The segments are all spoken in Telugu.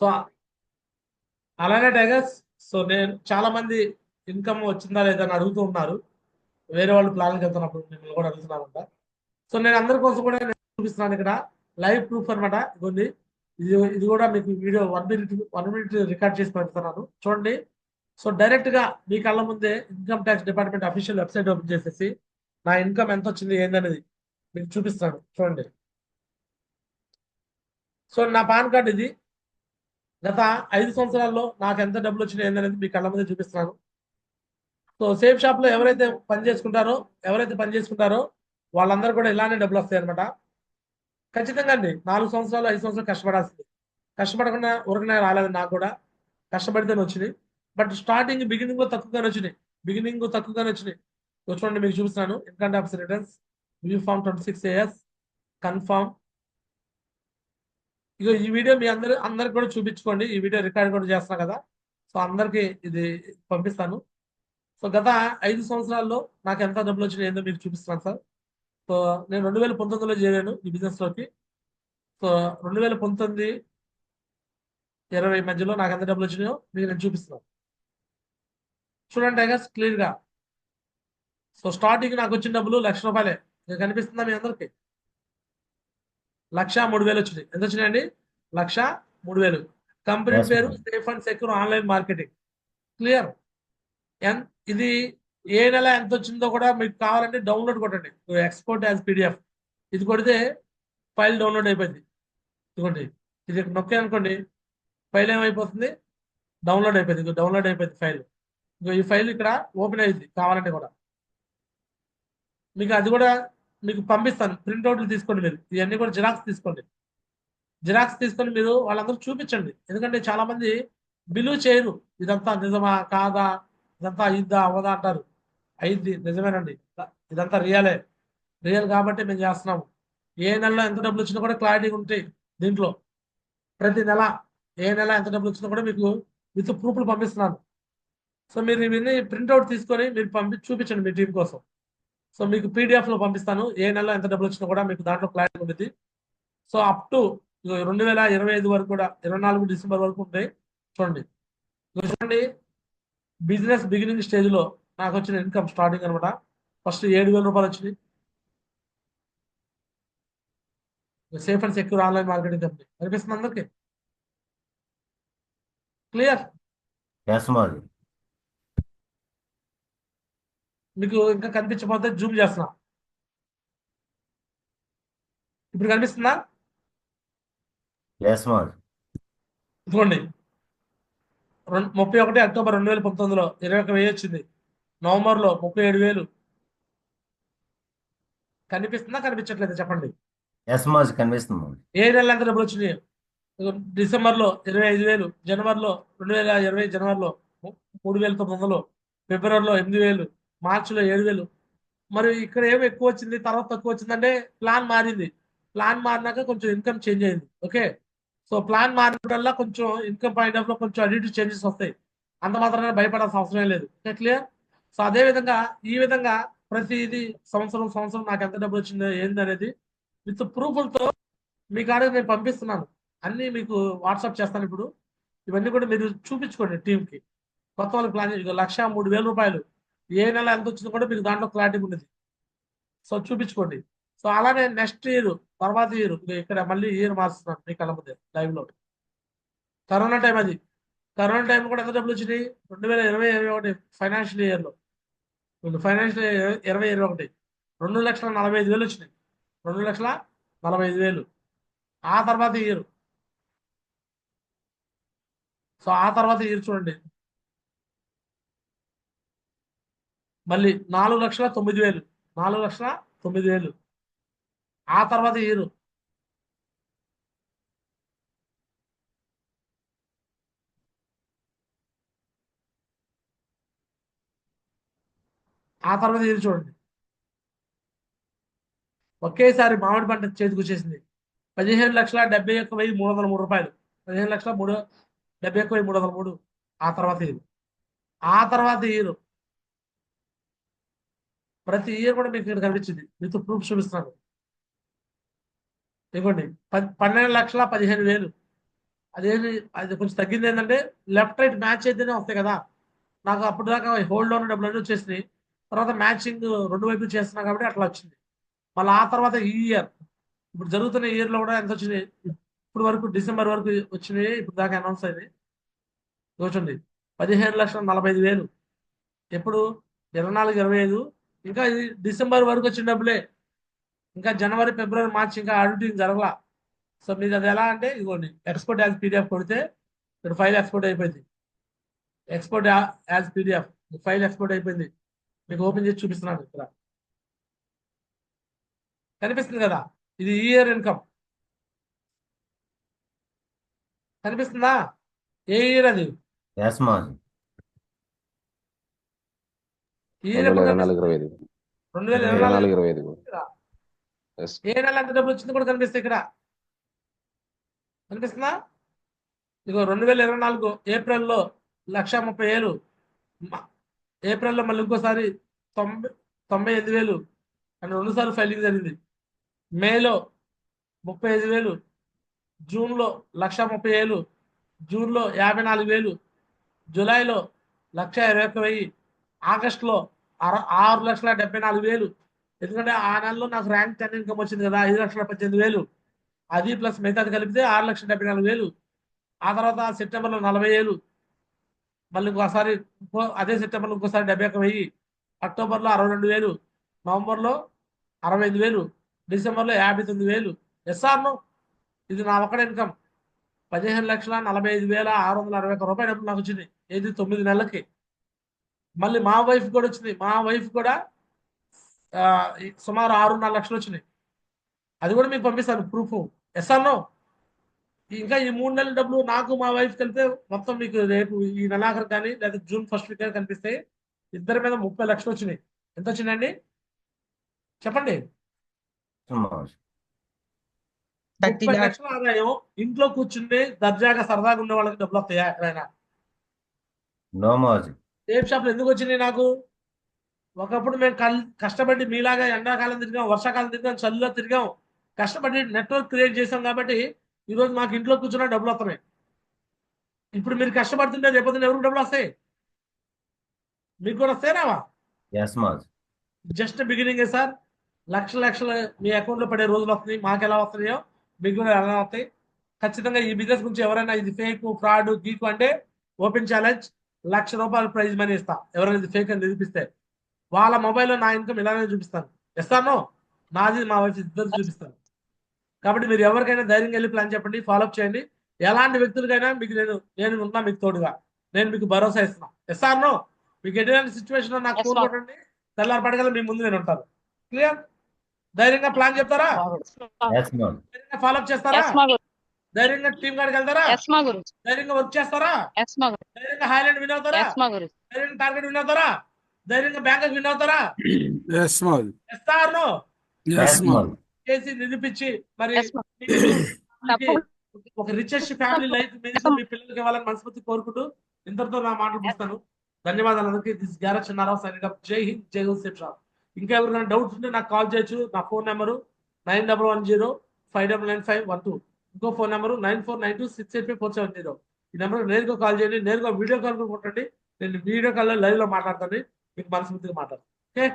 సో అలాగే టైగర్స్ సో నేను చాలా మంది ఇన్కమ్ వచ్చిందా లేదా అని అడుగుతూ ఉన్నారు. వేరే వాళ్ళు ప్లాన్కి వెళ్తున్నప్పుడు మిమ్మల్ని కూడా అడుగుతున్నారంట సో నేను అందరి కోసం కూడా నేను చూపిస్తున్నాను ఇక్కడ. లైవ్ ప్రూఫ్ అనమాట ఇది ఇది కూడా మీకు video one minute one minute record చేసి పెడుతున్నాను. చూడండి. సో డైరెక్ట్గా మీ కళ్ళ ముందే income tax department official website open చేసేసి నా ఇన్కమ్ ఎంత వచ్చింది ఏందనేది మీకు చూపిస్తాను. చూడండి. సో నా పాన్ కార్డ్ ఇది. గత ఐదు సంవత్సరాల్లో నాకు ఎంత డబ్బులు వచ్చినాయి ఏందనేది మీ కళ్ళ ముందే చూపిస్తున్నాను. సో సేఫ్ షాప్లో ఎవరైతే పని చేసుకుంటారో ఎవరైతే పని చేసుకుంటారో వాళ్ళందరూ కూడా ఇలానే డబ్బులు వస్తాయి అనమాట ఖచ్చితంగా అండి నాలుగు సంవత్సరాలు ఐదు సంవత్సరాలు కష్టపడాల్సింది. కష్టపడకుండా ఉరకనే రాలేదు నాకు కూడా కష్టపడితేనే వచ్చినాయి. బట్ స్టార్టింగ్ బిగినింగ్లో తక్కువగానే వచ్చినాయి. బిగినింగ్ తక్కువగానే వచ్చినాయి. చూడండి మీకు చూపిస్తున్నాను. Income tax returns view form twenty six AS confirm ఇగో ఈ వీడియో మీ అందరి అందరికి కూడా చూపించుకోండి. ఈ వీడియో రికార్డ్ కూడా చేస్తున్నా కదా. సో అందరికి ఇది పంపిస్తాను. సో గత ఐదు సంవత్సరాల్లో నాకు ఎంత డబ్బులు వచ్చినాయి ఏందో మీకు చూపిస్తున్నాను సార్. సో నేను రెండు వేల పంతొమ్మిదిలో చేరాను ఈ బిజినెస్లోకి. సో రెండు వేల పంతొమ్మిది ఇరవై మధ్యలో నాకు ఎంత డబ్బులు వచ్చినాయో మీకు నేను చూపిస్తున్నాను చూడండి టైగర్స్ క్లియర్గా సో స్టార్టింగ్ నాకు వచ్చిన డబ్బులు లక్ష రూపాయలే. కనిపిస్తుందా మీ అందరికీ? లక్ష మూడు వేలు వచ్చినాయి ఎంత వచ్చినాయండి? లక్ష మూడు వేలు. కంపెనీ పేరు. Safe and secure online marketing. Clear? ఇది ఏ నెల ఎంత వచ్చిందో కూడా మీకు కావాలంటే డౌన్లోడ్ కొట్టండి. Export as PDF. ఇది కొడితే ఫైల్ డౌన్లోడ్ అయిపోయింది. ఇదిగోండి. ఇది నొక్కే అనుకోండి. ఫైల్ ఏమైపోతుంది? డౌన్లోడ్ అయిపోయింది. ఇదిగో డౌన్లోడ్ అయిపోయింది ఫైల్. ఇదిగో ఈ ఫైల్ ఇక్కడ ఓపెన్ అయ్యింది కావాలంటే కూడా. మీకు అది కూడా మీకు పంపిస్తాను. ప్రింట్అవుట్లు తీసుకోండి మీరు. ఇవన్నీ కూడా జిరాక్స్ తీసుకోండి. జిరాక్స్ తీసుకొని మీరు వాళ్ళందరూ చూపించండి. ఎందుకంటే చాలా మంది బిలీవ్ చేయరు. ఇదంతా నిజమా? కాదా? ఇదంతా అయిద్దా అవదా అంటారు. అయింది. నిజమేనండి. ఇదంతా రియలే. రియల్ కాబట్టి మేము చేస్తున్నాము. ఏ నెలలో ఎంత డబ్బులు వచ్చినా కూడా క్లారిటీ ఉంటాయి దీంట్లో. ప్రతి నెల ఏ నెల ఎంత డబ్బులు వచ్చినా కూడా మీకు విత్ ప్రూఫ్లు పంపిస్తున్నాను. సో మీరు ఇవన్నీ ప్రింట్అవుట్ తీసుకొని మీరు పంపి చూపించండి మీ టీం కోసం. సో మీకు పీడిఎఫ్లో పంపిస్తాను. ఏ నెలలో ఎంత డబ్బులు వచ్చినా కూడా మీకు దాంట్లో క్లారిటీ ఉంటుంది. సో అప్ టు రెండు వేల ఇరవై ఐదు వరకు కూడా ఇరవై నాలుగు డిసెంబర్ వరకు ఉంటాయి. చూడండి. చూడండి. బిజినెస్ బిగినింగ్ స్టేజ్లో నాకు వచ్చిన ఇన్కమ్ స్టార్టింగ్ అనమాట ఫస్ట్ ఏడు వేల రూపాయలు వచ్చింది. Safe and secure online marketing company. కనిపిస్తుంది అందరికి? క్లియర్ ఎస్ మాది మీకు ఇంకా కనిపించకపోతే జూమ్ చేస్తున్నా. ఇప్పుడు కనిపిస్తుందా? ఇదిగోండి. రెండు ముప్పై ఒకటి అక్టోబర్ రెండు వేల పంతొమ్మిదిలో ఇరవై ఒక వెయ్యి వచ్చింది. నవంబర్లో ముప్పై ఏడు వేలు. కనిపిస్తుందా కనిపించట్లేదు చెప్పండి. ఏ నెల ఎంత డబ్బులు వచ్చినాయి? డిసెంబర్లో ఇరవై ఐదు వేలు జనవరిలో రెండు వేల ఇరవై జనవరిలో మూడు వేల తొమ్మిది వందలు ఫిబ్రవరిలో ఎనిమిది వేలు మార్చిలో ఏడు వేలు. మరి ఇక్కడ ఏమి ఎక్కువ వచ్చింది తర్వాత తక్కువ వచ్చిందంటే ప్లాన్ మారింది. ప్లాన్ మారినాక కొంచెం ఇన్కమ్ చేంజ్ అయింది. ఓకే సో ప్లాన్ మారినప్పుడల్లా కొంచెం ఇన్కమ్ పాయింట్ ఆఫ్లో కొంచెం అడిటివ్ చేంజెస్ వస్తాయి. అంత మాత్రమే భయపడాల్సిన అవసరం లేదు. క్లియర్ సో అదే విధంగా ఈ విధంగా ప్రతి ఇది సంవత్సరం సంవత్సరం నాకు ఎంత డబ్బులు వచ్చిందో ఏంది అనేది విత్ ప్రూఫ్లతో మీ కాడికి నేను పంపిస్తున్నాను. అన్ని మీకు వాట్సాప్ చేస్తాను ఇప్పుడు. ఇవన్నీ కూడా మీరు చూపించుకోండి టీంకి కొత్త వాళ్ళకి ప్లాన్ లక్ష మూడు వేల రూపాయలు. ఏ నెల ఎంత వచ్చిందో కూడా మీకు దాంట్లో క్లారిటీ ఉండేది. సో చూపించుకోండి. సో అలానే నెక్స్ట్ ఇయర్ తర్వాత ఇయర్ ఇక్కడ మళ్ళీ ఇయర్ మారుస్తున్నాను మీ కళ్ళ ముందే లైవ్లో కరోనా టైం అది. కరోనా టైం కూడా ఎంత డబ్బులు వచ్చినాయి? రెండు వేల ఇరవై ఇరవై ఒకటి ఫైనాన్షియల్ ఇయర్లో ఫైనాన్షియల్ ఇరవై ఇరవై ఒకటి. రెండు లక్షల నలభై ఐదు వేలు వచ్చినాయి. రెండు లక్షల నలభై ఐదు వేలు. ఆ తర్వాత ఇయర్ సో ఆ తర్వాత ఇయర్ చూడండి. మళ్ళీ నాలుగు లక్షల తొమ్మిది వేలు. నాలుగు లక్షల తొమ్మిది వేలు. ఆ తర్వాత ఇయరు ఆ తర్వాత ఇయర్ చూడండి. ఒకేసారి మామిడి పంట చేతికి వచ్చేసింది. పదిహేను లక్షల డెబ్బై ఒక్క వెయ్యి మూడు వందల మూడు రూపాయలు. పదిహేను లక్షల మూడు డెబ్బై ఒక్క వెయ్యి మూడు వందల మూడు. ఆ తర్వాత ఇయరు ఆ తర్వాత ఇయరు ప్రతి ఇయర్ కూడా మీకు ఇక్కడ కనిపించింది. మీతో ప్రూఫ్ చూపిస్తున్నాను. ఇవ్వండి పన్నెండు లక్షల పదిహేను వేలు. అదేమి అది కొంచెం తగ్గింది ఏంటంటే లెఫ్ట్ రైట్ మ్యాచ్ అయితేనే వస్తాయి కదా. నాకు అప్పుడు దాకా హోల్డ్ ఉన్న డబ్బులు అన్నీ వచ్చేసినాయి. తర్వాత మ్యాచింగ్ రెండు వైపులు చేస్తున్నా కాబట్టి అట్లా వచ్చింది. మళ్ళీ ఆ తర్వాత ఈ ఇయర్ ఇప్పుడు జరుగుతున్న ఇయర్లో కూడా ఎంత వచ్చింది? ఇప్పుడు వరకు డిసెంబర్ వరకు వచ్చినాయి ఇప్పుడు దాకా అనౌన్స్ అయింది. చూడండి పదిహేను లక్షల నలభై ఐదు వేలు. ఎప్పుడు? ఇరవై నాలుగు ఇరవై ఐదు ఇంకా ఇది డిసెంబర్ వరకు వచ్చిన డబ్బులే. ఇంకా జనవరి ఫిబ్రవరి మార్చి ఇంకా ఆడిటింగ్ జరగలా. సో మీరు అది ఎలా అంటే ఇదిగోండి ఎక్స్పోర్ట్ యాజ్ పీడిఎఫ్ కొడితే ఇక్కడ ఫైల్ ఎక్స్పోర్ట్ అయిపోయింది. Export as PDF file export అయిపోయింది. మీకు ఓపెన్ చేసి చూపిస్తున్నాను ఇక్కడ. కనిపిస్తుంది కదా ఇది ఇయర్ ఇన్కమ్ కనిపిస్తుందా? ఏ ఇయర్ అది ఎస్ మాజీ ఇయర్ రెండు వేల ఇరవై నాలుగు ఐదు ఏ నెల ఎంత డబ్బులు వచ్చింది కూడా కనిపిస్తుంది ఇక్కడ. కనిపిస్తుందా? ఇగో రెండు వేల ఇరవై నాలుగు ఏప్రిల్లో లక్ష ముప్పై వేలు ఏప్రిల్లో మళ్ళీ ఇంకోసారి తొంభై తొంభై ఐదు వేలు అని రెండుసార్లు ఫైలింగ్ జరిగింది. మేలో ముప్పై ఐదు వేలు. జూన్లో లక్ష ముప్పై వేలు జూన్లో యాభై నాలుగు వేలు. జూలైలో లక్ష ఇరవై ఒక్క వెయ్యి. ఆగస్టులో ఆరు లక్షల డెబ్బై నాలుగు వేలు. ఎందుకంటే ఆ నెలలో నాకు ర్యాంక్ టెన్ ఇన్కమ్ వచ్చింది కదా ఐదు లక్షల పద్దెనిమిది వేలు. అది ప్లస్ మిగతాది కలిపితే ఆరు లక్షల డెబ్బై నాలుగు వేలు. ఆ తర్వాత సెప్టెంబర్లో నలభై వేలు. మళ్ళీ ఇంకోసారి ఇంకో అదే సెప్టెంబర్లో ఇంకోసారి డెబ్బై ఒక వెయ్యి. అక్టోబర్లో అరవై రెండు వేలు. నవంబర్లో అరవై ఐదు వేలు. డిసెంబర్లో యాభై తొమ్మిది వేలు. ఎస్ఆర్ను ఇది నా ఒక్కడ ఇన్కమ్ పదిహేను లక్షల నలభై ఐదు వేల ఆరు వందల అరవై ఒక్క రూపాయలు నాకు వచ్చింది. ఏది? తొమ్మిది నెలలకి. మళ్ళీ మా వైఫ్ కూడా వచ్చింది. మా వైఫ్ కూడా సుమారు ఆరున్నర లక్షలు వచ్చినాయి. అది కూడా మీకు పంపిస్తాను ప్రూఫ్ ఎస్ఆర్నో ఇంకా ఈ మూడు నెలల డబ్బులు నాకు మా వైఫ్ కలిపితే మొత్తం మీకు రేపు ఈ నెలాఖరు కానీ లేదా జూన్ ఫస్ట్ వీక్ కానీ కనిపిస్తాయి ఇద్దరి మీద ముప్పై లక్షలు వచ్చినాయి. ఎంత వచ్చిందండి? చెప్పండి. ముప్పై లక్షల ఆదాయం. ఇంట్లో కూర్చుంటే దర్జాగా సరదాగా ఉన్న వాళ్ళకి డబ్బులు వస్తాయా ఎక్కడైనా? నో మాజీ టేప్ షాప్లు ఎందుకు వచ్చినాయి నాకు? ఒకప్పుడు మేము కష్టపడి మీలాగా ఎండాకాలం తిరిగాం వర్షాకాలం తిరిగాం చలిలో తిరిగాం. కష్టపడి నెట్వర్క్ క్రియేట్ చేసాం కాబట్టి ఈరోజు మాకు ఇంట్లో కూర్చున్న డబ్బులు వస్తున్నాయి. ఇప్పుడు మీరు కష్టపడుతుంటే రేపొద్దున ఎవరికి డబ్బులు వస్తాయి? మీకు కూడా వస్తాయి రావా? ఎస్ మాజీ. Just beginning sir. లక్ష లక్షలు మీ అకౌంట్లో పడే రోజులు వస్తున్నాయి. మాకు ఎలా వస్తున్నాయో మీకు కూడా ఎలా వస్తాయి? ఖచ్చితంగా ఈ బిజినెస్ గురించి ఎవరైనా ఇది ఫేక్ ఫ్రాడ్ గీకు అంటే ఓపెన్ ఛాలెంజ్ లక్ష రూపాయలు ప్రైజ్ మనీ ఇస్తా. ఎవరైనా ఫేక్ అని నిరూపిస్తే వాళ్ళ మొబైల్లో నా ఇన్కమ్ ఇలానే చూపిస్తాను. ఇస్తాను నాది మా వైఫ్ ఇద్దరు చూపిస్తాను. కాబట్టి మీరు ఎవరికైనా ధైర్యంగా వెళ్ళి ప్లాన్ చెప్పండి ఫాలోఅప్ చేయండి. ఎలాంటి వ్యక్తులకైనా మీకు నేను నేను ఉన్నా మీకు తోడుగా. నేను మీకు భరోసా ఇస్తున్నా. ఇస్తాను మీకు ఎటువంటి సిచ్యువేషన్ నాకు ఫోన్. కొట్టండి. తెల్లారి పడగల మీ ముందు నేను ఉంటాను. క్లియర్ ధైర్యంగా ప్లాన్ చెప్తారా? ఫాలోఅప్ చేస్తారా? ధైర్యంగా టీమ్ కాడికి వెళ్తారా? ధైర్యంగా వర్క్ చేస్తారా? ధైర్యంగా హైలాండ్ విన్ అవుతారా? ధైర్యంగా టార్గెట్ విన్ అవుతారా? ధైర్యంగా బ్యాంక్ విన్ అవుతారా? చేసి నిరూపించి మరి ఒక రిచెస్ట్ ఫ్యామిలీ లైఫ్ మీ పిల్లలకి ఇవ్వాలని మనస్ఫూర్తి కోరుకుంటూ ఇంతటితో నా మాటలు ముగిస్తాను. ధన్యవాదాలు అందరికీ. దిస్ గ్యారా చిన్నారావు అప్ జై హింద్ జై హుసేఫ్ షాప్ ఇంకా ఎవరికైనా డౌట్స్ ఉంటే నాకు కాల్ చేయొచ్చు. నా phone number nine double one zero five double nine five one two. ఇంకో phone number nine four nine two six eight five four seven zero. ఈ నెంబర్ నేరుగా కాల్ చేయండి నేరుగా వీడియో కాల్ కూడా కొట్టండి. నేను వీడియో కాల్లో లైవ్లో మాట్లాడతాను మీకు మనస్ఫూర్తిగా మాట్లాడతాను. ఓకే?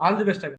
All the best